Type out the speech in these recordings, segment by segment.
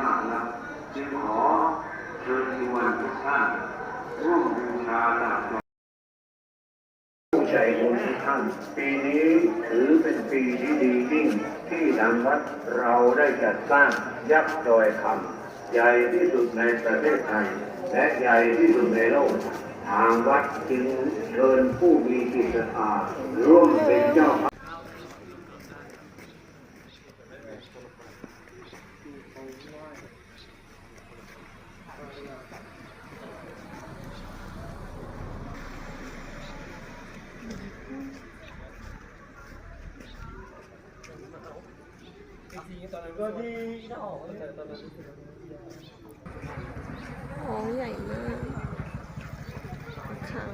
มากนะจึงขอเชิญชวนทุกท่านร่วมบูชาหลักผู้ใจบุญทุกท่าน ปีนี้ถือเป็นปีที่ดียิ่งที่ทางวัดเราได้จัดสร้างยักษ์ดอยคำใหญ่ที่สุดในประเทศไทย และใหญ่ที่สุดในโลก ทางวัดจึงเชิญผู้มีจิตศรัทธาร่วมเป็นเจ้าภาพ อ๋อใหญ่มากค่ะ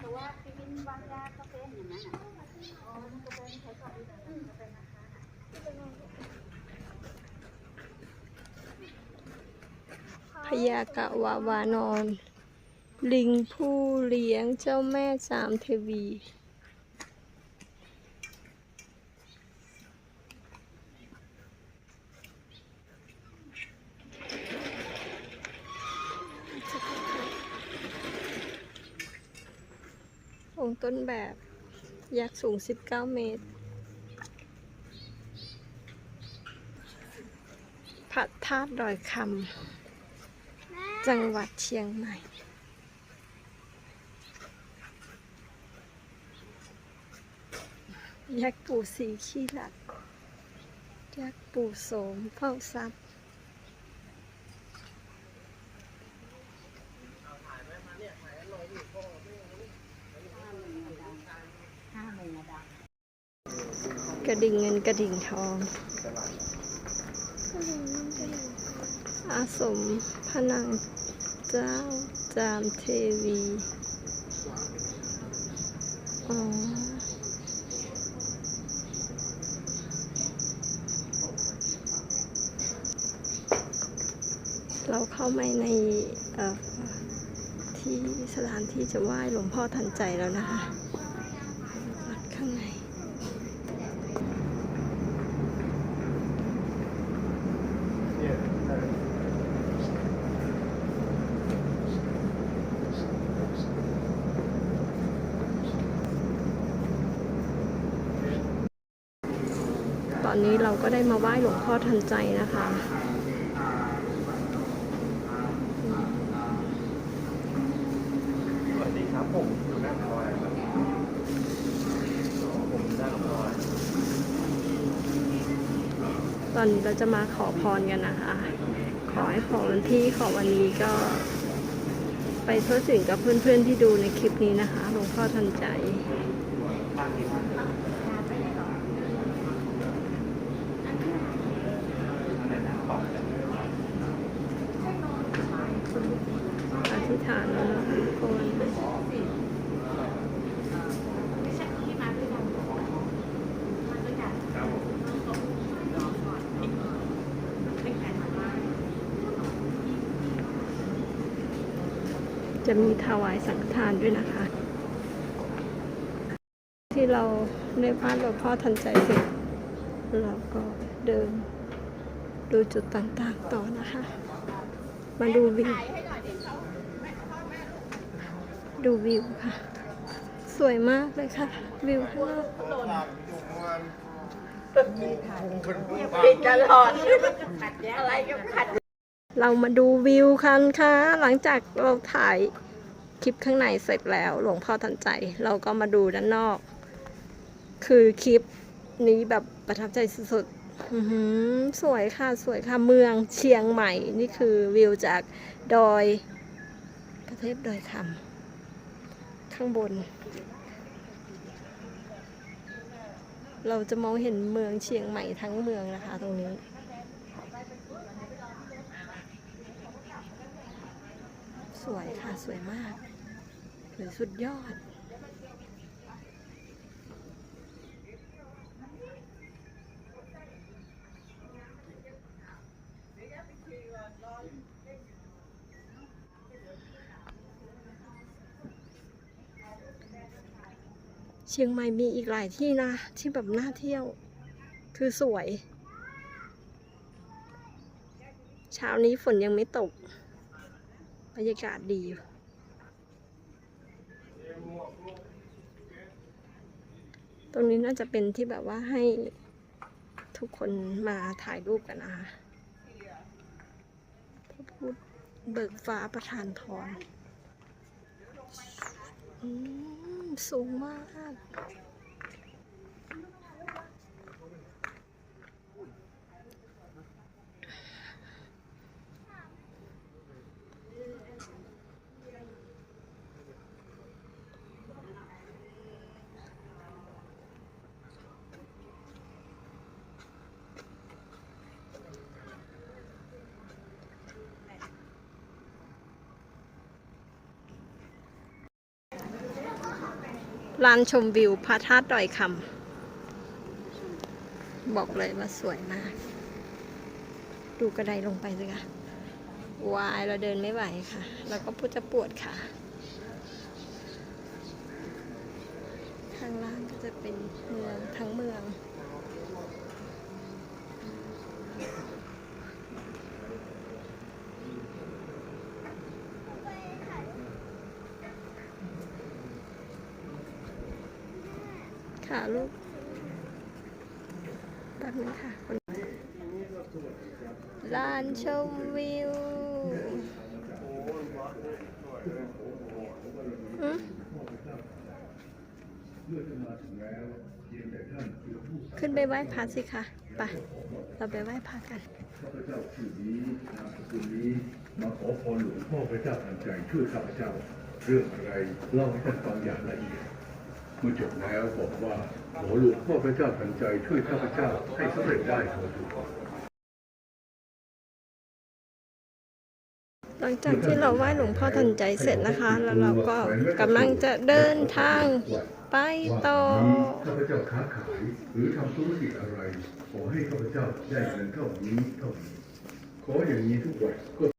แต่ว่าพี่วินวางยาก็เป็นอย่างนั้นอะอ๋อมันก็เป็นใช้ก่อนดีกว่าก็เป็นนะคะ พญากะวาวานอน ลิงผู้เลี้ยงเจ้าแม่สามเทวีองค์ต้นแบบยักษ์สูง 19 เมตร พระธาตุดอยคำ จังหวัดเชียงใหม่ ยักษ์ปู่สีขี้หลัก ยักษ์ปู่โสมเฝ้าทรัพย์กระดิ่งเงินกระดิ่งทองอาสมพระนาง เจ้า จามเทวี อ๋อ เราเข้ามาในที่สถานที่จะไหว้หลวงพ่อทันใจแล้วนะคะวัดข้างใน ต อนนี้เราก็ได้มาไหว้หลวงพ่อทันใจนะคะ สวัสดีครับผมอยู่หน้าพลอยครับผมหน้าพลอยตอนนี้เราจะมาขอพรกันนะคะ ขอให้พรที่ขอวันนี้ก็ ไปทั่วถึงกับเพื่อนๆที่ดูในคลิปนี้นะคะหลวงพ่อทันใจ อธิษ ฐานแล้วนะคะทุกคนจะมีถวายสังฆทานด้วยนะคะ ที่เราได้พาหลวงพ่อทันใจเสร็จเราก็เดินดูจุดต่างๆต่อนะคะ มาดูวิว ดูวิวค่ะ สวยมากเลยค่ะ วิวข้างนอกปิดตลอดอะไรก็ขัด เรามาดูวิวกันค่ะ หลังจากเราถ่ายคลิปข้างในเสร็จแล้ว หลวงพ่อทันใจ เราก็มาดูด้านนอก คือคลิปนี้แบบประทับใจสุดๆสวยค่ะสวยค่ะเมืองเชียงใหม่ นี่คือวิวจากดอย ประเทศดอยคำ ข้างบน เราจะมองเห็นเมืองเชียงใหม่ทั้งเมืองนะคะ ตรงนี้ สวยค่ะสวยมากสวยสุดยอด เชียงใหม่มีอีกหลายที่นะ ที่แบบน่าเที่ยว คือสวย เช้านี้ฝนยังไม่ตก บรรยากาศดีอยู่ตรงนี้น่าจะเป็นที่แบบว่าให้ทุกคนมาถ่ายรูปกันนะคะพระพุทธเบิกฟ้าประทานพรอืม สูงมาก ลานชมวิวพระธาตุดอยคำบอกเลยว่าสวยมาก ดูกระไดลงไปสิคะวายเราเดินไม่ไหวค่ะ แล้วก็พูดจะปวดค่ะ ข้างล่างก็จะเป็นเมืองทั้งเมือง ค่ะลูกแป๊บนึงค่ะคนลานชมวิวอืมขึ้นไปไหว้พระสิคะไปเราไปไหว้พระกันข้าพเจ้าชื่อนี้นามสกุลนี้มาขอพรหลวงพ่อพระเจ้าทันใจช่วยข้าพเจ้า เรื่องอะไรเล่าให้ท่านฟังอย่างละเอียด เมื่อจบแล้วบอกว่าขอหลวงพ่อพระเจ้าทันใจช่วยข้าพเจ้าให้สำเร็จได้เถิดหลังจากที่เราไหว้หลวงพ่อทันใจเสร็จนะคะ แล้วเราก็กำลังจะเดินทางไปต่อข้าพเจ้าค้าขายหรือทำธุรกิจอะไร ขอให้ข้าพเจ้าได้เงินเท่านี้เท่านี้ขออย่างนี้ทุกวันก็เรา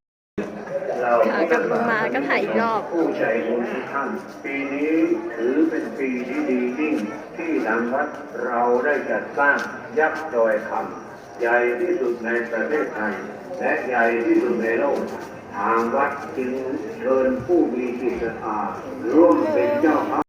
ค่ะกลับลงมาก็ถ่ายอีกรอบ ผู้ใจบุญทุกท่าน ปีนี้ถือเป็นปีที่ดียิ่ง ที่ทางวัดเราได้จัดสร้างยักษ์ดอยคำใหญ่ที่สุดในประเทศไทย และใหญ่ที่สุดในโลก ทางวัดจึงเชิญผู้มีจิตศรัทธาร่วมเป็นเจ้าภาพ